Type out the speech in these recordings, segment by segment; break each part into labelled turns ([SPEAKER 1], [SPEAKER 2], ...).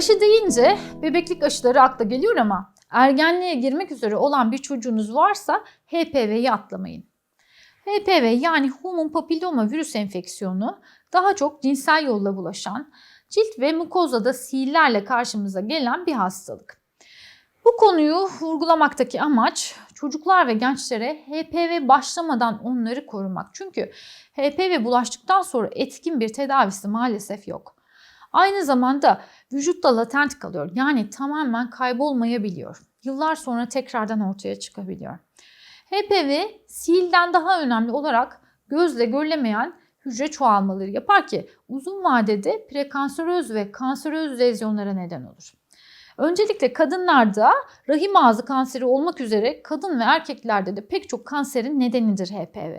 [SPEAKER 1] Aşı deyince bebeklik aşıları akla geliyor ama ergenliğe girmek üzere olan bir çocuğunuz varsa HPV'yi atlamayın. HPV yani human papilloma virüs enfeksiyonu daha çok cinsel yolla bulaşan, cilt ve mukozada sihirlerle karşımıza gelen bir hastalık. Bu konuyu vurgulamaktaki amaç çocuklar ve gençlere HPV başlamadan onları korumak. Çünkü HPV bulaştıktan sonra etkin bir tedavisi maalesef yok. Aynı zamanda vücutta latent kalıyor. Yani tamamen kaybolmayabiliyor. Yıllar sonra tekrardan ortaya çıkabiliyor. HPV sihirden daha önemli olarak gözle görülemeyen hücre çoğalmaları yapar ki uzun vadede prekanseröz ve kanseröz lezyonlara neden olur. Öncelikle kadınlarda rahim ağzı kanseri olmak üzere kadın ve erkeklerde de pek çok kanserin nedenidir HPV.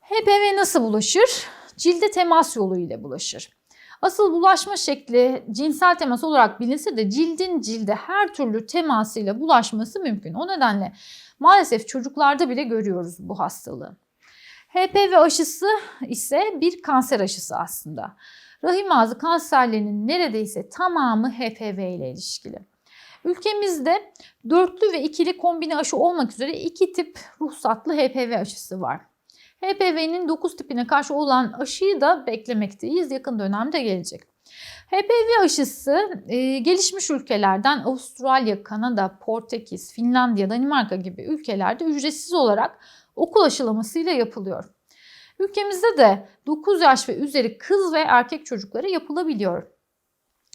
[SPEAKER 1] HPV nasıl bulaşır? Cilde temas yolu ile bulaşır. Asıl bulaşma şekli cinsel temas olarak bilinse de cildin cilde her türlü temasıyla bulaşması mümkün. O nedenle maalesef çocuklarda bile görüyoruz bu hastalığı. HPV aşısı ise bir kanser aşısı aslında. Rahim ağzı kanserlerinin neredeyse tamamı HPV ile ilişkili. Ülkemizde dörtlü ve ikili kombine aşı olmak üzere iki tip ruhsatlı HPV aşısı var. HPV'nin 9 tipine karşı olan aşıyı da beklemekteyiz. Yakın dönemde gelecek. HPV aşısı e, gelişmiş ülkelerden Avustralya, Kanada, Portekiz, Finlandiya, Danimarka gibi ülkelerde ücretsiz olarak okul aşılamasıyla yapılıyor. Ülkemizde de 9 yaş ve üzeri kız ve erkek çocuklara yapılabiliyor.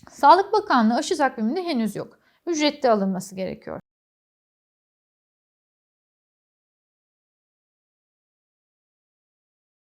[SPEAKER 1] Sağlık Bakanlığı aşı takviminde henüz yok. Ücretli alınması gerekiyor.